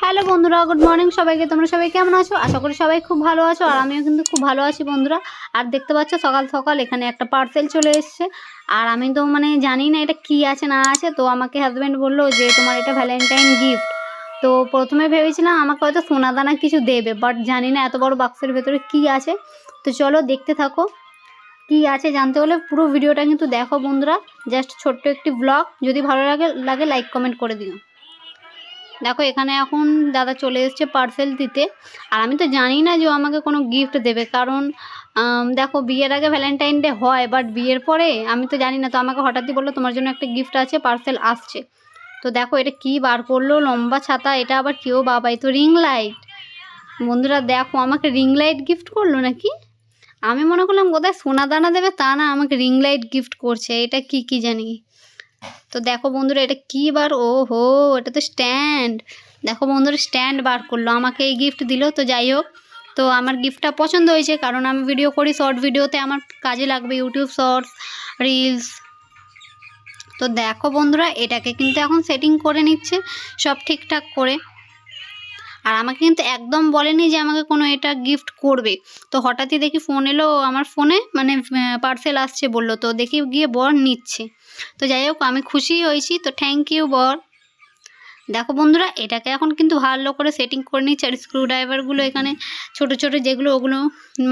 Hello বন্ধুরা good morning সবাইকে। তোমরা সবাই কেমন আছো? আশা করি সবাই খুব ভালো আছো, আর আমিও কিন্তু খুব ভালো আছি বন্ধুরা। আর দেখতে পাচ্ছ, সকাল সকাল এখানে একটা পার্সেল চলে এসছে। আর আমি তো মানে জানি না এটা কি আছে, না আছে। তো আমাকে হাজব্যান্ড বলল যে তোমার এটা ভ্যালেন্টাইন গিফট তো প্রথমে ভেবেছিলাম আমাকে হয়তো সোনা দানা কিছু দেবে বাট জানি না এত বড় বাক্সের ভেতরে কি আছে। তো চলো দেখতে থাকো, কি আছে জানতে হলে পুরো ভিডিওটা কিন্তু দেখো বন্ধুরা। জাস্ট ছোট্ট একটি ব্লগ যদি ভালো লাগে লাগে লাইক কমেন্ট করে দিও। দেখো, এখানে এখন দাদা চলে এসছে পার্সেল দিতে। আর আমি তো জানি না যে ও আমাকে কোনো গিফট দেবে, কারণ দেখো, বিয়ের আগে ভ্যালেন্টাইন ডে হয় বাট বিয়ের পরে আমি তো জানি না, তো আমাকে হঠাৎই বলল তোমার জন্য একটা গিফট আছে পার্সেল আসছে। তো দেখো, এটা কি বার করল, লম্বা ছাতা, এটা আবার কেউ বাবা, এই তো রিং লাইট বন্ধুরা, দেখো, আমাকে রিং লাইট গিফট করল নাকি? আমি মনে করলাম কোথায় সোনা দানা দেবে, তা না, আমাকে রিং লাইট গিফট করছে, এটা কি কি জানি। তো দেখো বন্ধুরা, এটা কী বার? ও হো এটা তো স্ট্যান্ড দেখো বন্ধুরা স্ট্যান্ড বার করল। আমাকে এই গিফট দিল, তো যাই হোক। তো আমার গিফটটা পছন্দ হয়েছে, কারণ আমি ভিডিও করি শর্ট ভিডিওতে আমার কাজে লাগবে ইউটিউব শর্টস রিলস তো দেখো বন্ধুরা, এটাকে কিন্তু এখন সেটিং করে নিচ্ছে, সব ঠিকঠাক করে। আর আমাকে কিন্তু একদম বলেনি যে আমাকে কোনো এটা গিফট করবে। তো হঠাৎই দেখি ফোন এলো আমার ফোনে মানে পার্সেল আসছে বলল। তো দেখি গিয়ে বর নিচ্ছে। তো যাই হোক, আমি খুশি হয়েছি। তো থ্যাংক ইউ বর। দেখো বন্ধুরা, এটাকে এখন কিন্তু ভালো করে সেটিং করে নিচ্ছে। আর স্ক্রু ড্রাইভারগুলো এখানে ছোট ছোট যেগুলো, ওগুলো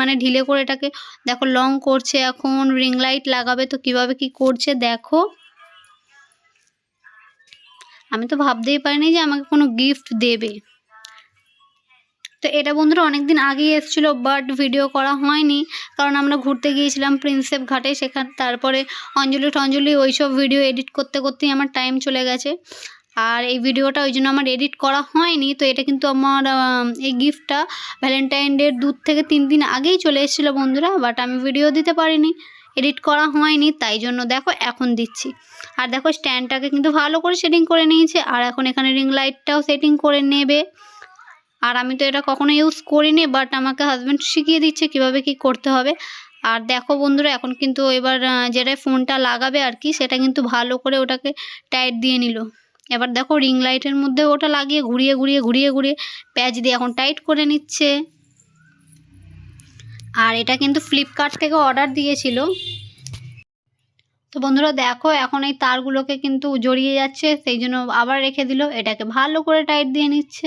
মানে ঢিলে করে এটাকে দেখো লং করছে এখন রিং লাইট লাগাবে তো কীভাবে কি করছে দেখো। আমি তো ভাবতেই পারিনি যে আমাকে কোনো গিফট দেবে। তো এটা বন্ধুরা অনেক দিন আগেই এসেছিল বাট ভিডিও করা হয়নি। কারণ আমরা ঘুরতে গিয়েছিলাম প্রিন্সেপ ঘাটে, সেখান তারপরে অঞ্জলি টঞ্জলি ওইসব ভিডিও এডিট করতে করতেই আমার টাইম চলে গেছে। আর এই ভিডিওটা ওই জন্য আমার এডিট করা হয়নি, তো এটা কিন্তু আমার এই গিফটটা ভ্যালেন্টাইন ডের দূর থেকে তিন দিন আগেই চলে এসেছিল বন্ধুরা বাট আমি ভিডিও দিতে পারিনি এডিট করা হয়নি, তাই জন্য দেখো এখন দিচ্ছি। আর দেখো স্ট্যান্ডটাকে কিন্তু ভালো করে সেটিং করে নিয়েছে, আর এখন এখানে রিং লাইটটাও সেটিং করে নেবে। আর আমি তো এটা কখনো ইউজ করিনি বাট আমাকে হাজব্যান্ড শিখিয়ে দিচ্ছে কীভাবে কি করতে হবে। আর দেখো বন্ধুরা, এখন কিন্তু এবার যেটা ফোনটা লাগাবে আর কি, সেটা কিন্তু ভালো করে ওটাকে টাইট দিয়ে নিল। এবার দেখো রিং লাইটের মধ্যে ওটা লাগিয়ে ঘুরিয়ে ঘুরিয়ে ঘুরিয়ে ঘুরিয়ে প্যাচ দিয়ে এখন টাইট করে নিচ্ছে। আর এটা কিন্তু ফ্লিপকার্ট থেকে অর্ডার দিয়েছিল। তো বন্ধুরা, দেখো এখন এই তারগুলোকে কিন্তু জড়িয়ে যাচ্ছে, সেই জন্য আবার রেখে দিল। এটাকে ভালো করে টাইট দিয়ে নিচ্ছে।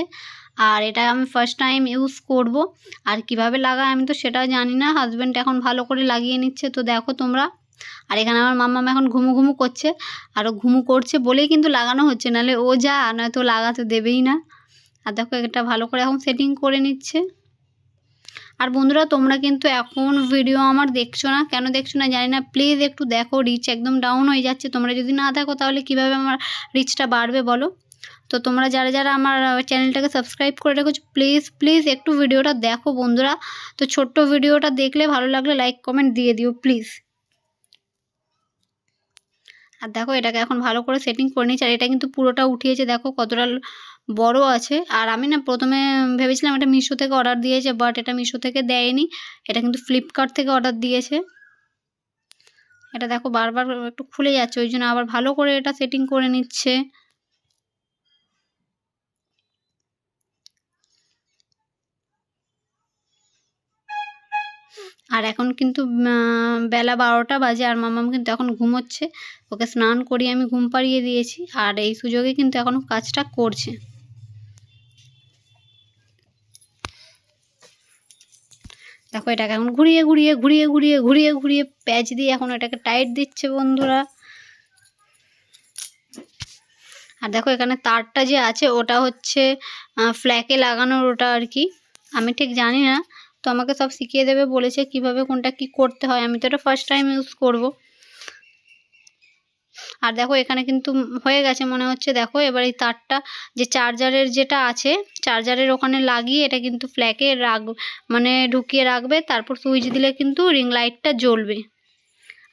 আর এটা আমি ফার্স্ট টাইম ইউজ করব। আর কীভাবে লাগায় আমি তো সেটাও জানি না। হাজব্যান্ড এখন ভালো করে লাগিয়ে নিচ্ছে। তো দেখো তোমরা। আর এখানে আমার মাম্মাম এখন ঘুমু ঘুমু করছে। আর ও ঘুমু করছে বলেই কিন্তু লাগানো হচ্ছে। নাহলে ও যা নয়তো লাগাতে দেবেই না। আর দেখো এটা ভালো করে এখন সেটিং করে নিচ্ছে। আর বন্ধুরা, তোমরা কিন্তু এখন ভিডিও আমার দেখছ না? কেন দেখছ না জানি না। প্লিজ একটু দেখো রিচ একদম ডাউন হয়ে যাচ্ছে। তোমরা যদি না দেখো, তাহলে কীভাবে আমার রিচটা বাড়বে বলো? তো তোমরা যারা যারা আমার চ্যানেলটাকে সাবস্ক্রাইব করে রেখেছো প্লিজ প্লিজ একটু ভিডিওটা দেখো বন্ধুরা। তো ছোট্ট ভিডিওটা দেখলে ভালো লাগলে লাইক কমেন্ট দিয়ে দিও প্লিজ আর দেখো, এটাকে এখন ভালো করে সেটিং করে নিয়েছি, আর এটা কিন্তু পুরোটা উঠিয়েছে, দেখো কতটা বড় আছে। আর আমি না প্রথমে ভেবেছিলাম এটা মিশো থেকে অর্ডার দিয়েছে বাট এটা মিশো থেকে দেয়নি। এটা কিন্তু ফ্লিপকার্ট থেকে অর্ডার দিয়েছে। এটা দেখো বারবার একটু খুলে যাচ্ছে, ওই জন্য আবার ভালো করে এটা সেটিং করে নিচ্ছে। আর এখন কিন্তু বেলা বারোটা বাজে আর মামাম কিন্তু এখন ঘুমোচ্ছে। ওকে স্নান করিয়ে আমি ঘুম পাড়িয়ে দিয়েছি আর এই সুযোগে কিন্তু এখনও কাজটা করছে। দেখো এটাকে এখন ঘুরিয়ে ঘুরিয়ে ঘুরিয়ে ঘুরিয়ে ঘুরিয়ে ঘুরিয়ে প্যাচ দিয়ে এখন এটাকে টাইট দিচ্ছে বন্ধুরা। আর দেখো এখানে তারটা যে আছে ওটা হচ্ছে ফ্ল্যাকে লাগানোর ওটা আর কি। আমি ঠিক জানি না তো আমাকে সব শিখিয়ে দেবে, বলেছে কীভাবে কোনটা কি করতে হয়। আমি তো এটা ফার্স্ট টাইম ইউজ করব। আর দেখো এখানে কিন্তু হয়ে গেছে, মনে হচ্ছে দেখো এবার এই তারটা, যে চার্জারের যেটা আছে চার্জারের ওখানে লাগিয়ে এটা কিন্তু ফ্ল্যাকে রাখ মানে ঢুকিয়ে রাখবে, তারপর সুইচ দিলে কিন্তু রিং লাইটটা জ্বলবে।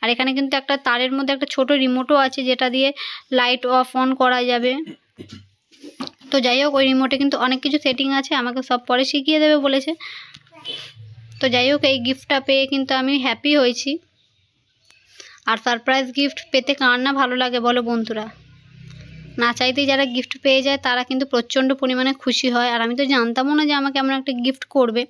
আর এখানে কিন্তু একটা তারের মধ্যে একটা ছোট রিমোটও আছে, যেটা দিয়ে লাইট অফ অন করা যাবে। তো যাই হোক, ওই রিমোটে কিন্তু অনেক কিছু সেটিং আছে, আমাকে সব পরে শিখিয়ে দেবে, বলেছে। তো যাই হোক এই গিফটটা পেয়ে কিন্তু আমি হ্যাপি হয়েছি। আর সারপ্রাইজ গিফট পেতে কার না ভালো লাগে বলো বন্ধুরা। না চাইতেই যারা গিফট পেয়ে যায়, তারা কিন্তু প্রচণ্ড পরিমাণে খুশি হয়। আর আমি তো জানতামও না যে আমাকে এমন একটা গিফট করবে।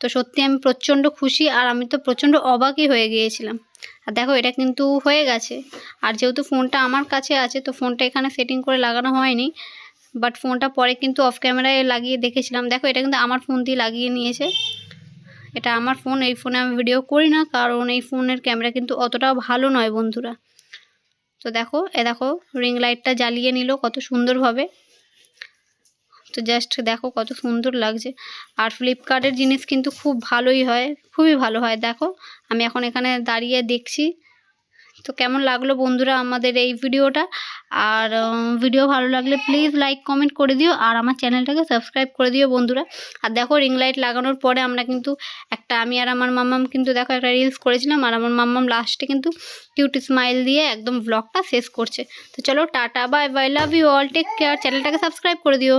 তো সত্যি আমি প্রচণ্ড খুশি আর আমি তো প্রচণ্ড অবাকই হয়ে গিয়েছিলাম। আর দেখো, এটা কিন্তু হয়ে গেছে। আর যেহেতু ফোনটা আমার কাছে আছে, তো ফোনটা এখানে সেটিং করে লাগানো হয়নি। বাট ফোনটা পরে কিন্তু অফ ক্যামেরায় লাগিয়ে দেখেছিলাম। দেখো, এটা কিন্তু আমার ফোন দিয়ে লাগিয়ে নিয়েছে। এটা আমার ফোন, এই ফোনে আমি ভিডিও করি না, কারণ এই ফোনের ক্যামেরা কিন্তু অতটাও ভালো নয় বন্ধুরা। তো দেখো, এ দেখো রিং লাইটটা জ্বালিয়ে নিল কত সুন্দরভাবে। তো জাস্ট দেখো কত সুন্দর লাগছে। আর ফ্লিপকার্টের জিনিস কিন্তু খুব ভালোই হয়, খুবই ভালো হয়। দেখো, আমি এখন এখানে দাঁড়িয়ে দেখছি। তো কেমন লাগল বন্ধুরা আমাদের এই ভিডিওটা? আর ভিডিও ভালো লাগলে প্লিজ লাইক কমেন্ট করে দিও আর আমার চ্যানেলটাকে সাবস্ক্রাইব করে দিও বন্ধুরা। আর দেখো রিং লাইট লাগানোর পরে আমরা কিন্তু একটা, আমি আর আমার মাম্মাম কিন্তু দেখো একটা রিলস করেছিলাম আর আমার মাম্মাম লাস্টে কিন্তু কিউট স্মাইল দিয়ে একদম ব্লগটা শেষ করছে। তো চলো tata bye bye love you all take care চ্যানেলটাকে সাবস্ক্রাইব করে দিও।